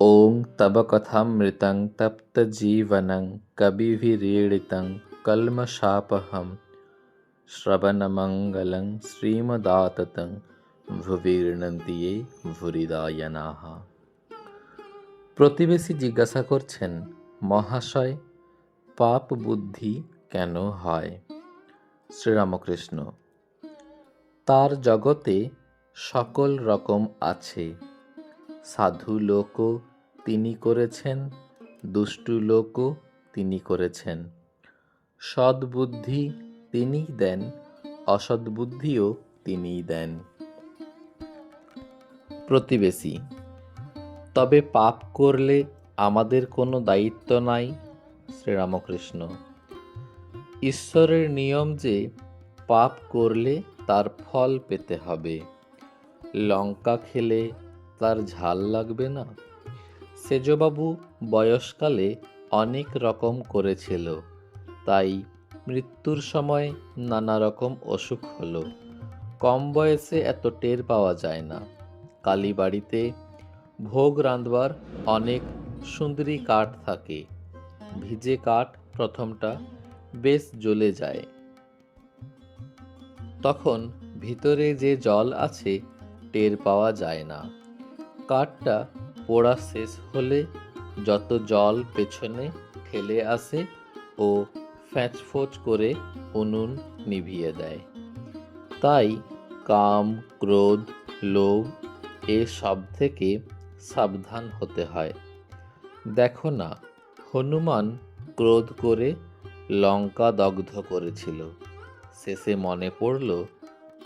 ওং তব কথামৃতং তপ্তজীবনং কবিভিরীড়িতং কল্মশাপহম শ্রবণমঙ্গলং শ্রীমদাততং ভুবীর্ণন্তি এই ভুরিদায়নাহা প্রতিবেশী জিজ্ঞাসা করছেন, মহাশয়, পাপ বুদ্ধি কেন হয়? শ্রীরামকৃষ্ণ, তার জগতে সকল রকম আছে। সাধু লোকও তিনি করেছেন, দুষ্টু লোকও তিনি করেছেন। সদ্বুদ্ধি তিনিই দেন, অসদ্বুদ্ধিও তিনিই দেন। প্রতিবেশী, তবে পাপ করলে আমাদের কোনো দায়িত্ব নাই, শ্রীরামকৃষ্ণ। ঈশ্বরের নিয়ম যে, পাপ করলে তার ফল পেতে হবে। লঙ্কা খেলে তার ঝাল লাগবে না। সেজবাবু বয়সকালে অনেক রকম করেছিল। তাই মৃত্যুর সময় নানা রকম অসুখ হলো। কম বয়সে এত টের পাওয়া যায় না। কালীবাড়িতে ভোগ রাঁধবার অনেক সুন্দরী কাঠ থাকে। ভিজে কাঠ প্রথমটা বেশ জ্বলে যায়। তখন ভিতরে যে জল আছে টের পাওয়া যায় না। কাঠটা পোড়া শেষ হলে যত জল পেছনে ঠেলে আসে ও ফ্যাঁচফোঁচ করে উনুন নিভিয়ে দেয়। তাই কাম, ক্রোধ, লোভ এ সব থেকে সাবধান হতে হয়। দেখো না, হনুমান ক্রোধ করে লঙ্কা দগ্ধ করেছিল। শেষে মনে পড়ল,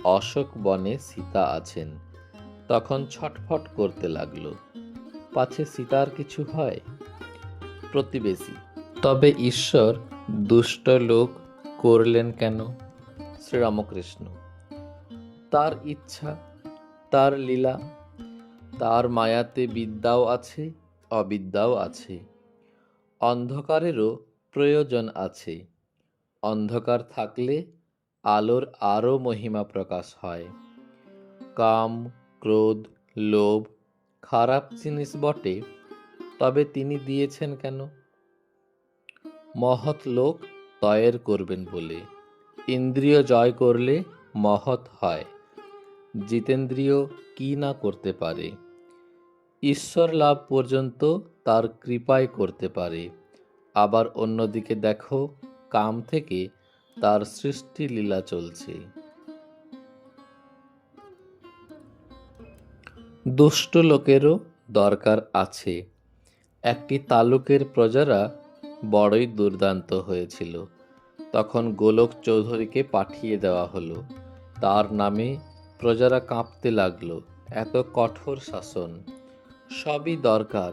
অশোক বনে সীতা আছেন। তখন ছটফট করতে লাগল। পাছে সীতার কিছু হয়? প্রতিবেশী, তবে ঈশ্বর দুষ্ট লোক করলেন কেন? শ্রীরামকৃষ্ণ, তার ইচ্ছা, তার লীলা, তার মায়াতে বিদ্যাও আছে, অবিদ্যাও আছে। অন্ধকারেরও প্রয়োজন আছে। অন্ধকার থাকলে আলোর আরও মহিমা প্রকাশ হয়। কাম, ক্রোধ, লোভ খারাপ জিনিস বটে তবে তিনি দিয়েছেন কেন? মহৎ লোক তয়ের করবেন বলে। ইন্দ্রিয় জয় করলে মহৎ হয়। জিতেন্দ্রিয় কি না করতে পারে? ঈশ্বর লাভ পর্যন্ত তার কৃপায় করতে পারে। আবার অন্যদিকে দেখো কাম থেকে তার সৃষ্টি লীলা চলছে। দুষ্ট লোকেরও দরকার আছে। একটি তালুকের প্রজারা বড়ই দুর্দান্ত হয়েছিল। তখন গোলক চৌধুরীকে পাঠিয়ে দেওয়া হলো। তার নামে প্রজারা কাঁপতে লাগল। এত কঠোর শাসন। সবই দরকার।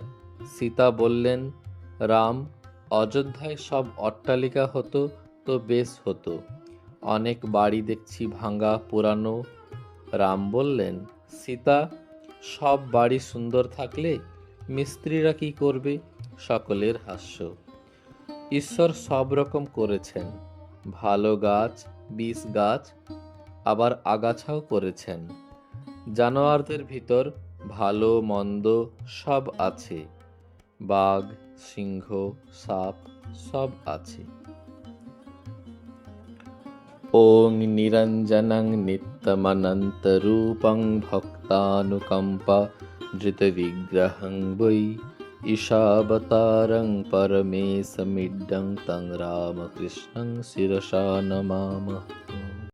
সীতা বললেন, রাম, অযোধ্যায় সব অট্টালিকা হতো তো বেশ হতো। অনেক বাড়ি দেখছি ভাঙা, পুরানো। রাম বললেন, সীতা সব বাড়ি সুন্দর থাকলে মিস্ত্রিরা কি করবে? সকলের হাস্য। ঈশ্বর সব রকম করেছেন। ভালো গাছ, বীজ গাছ আবার আগাছাও করেছেন। জানোয়ারদের ভিতর ভালো, মন্দ সব আছে। বাঘ, সিংহ, সাপ সব আছে। ওং নিরঞ্জনং নিত नित्यमनन्तरूपं भक्तानुकम्पा धृतविग्रहं वै ईशावतारं परमेशमिड्डं तं रामकृष्णं शिरसा नमामः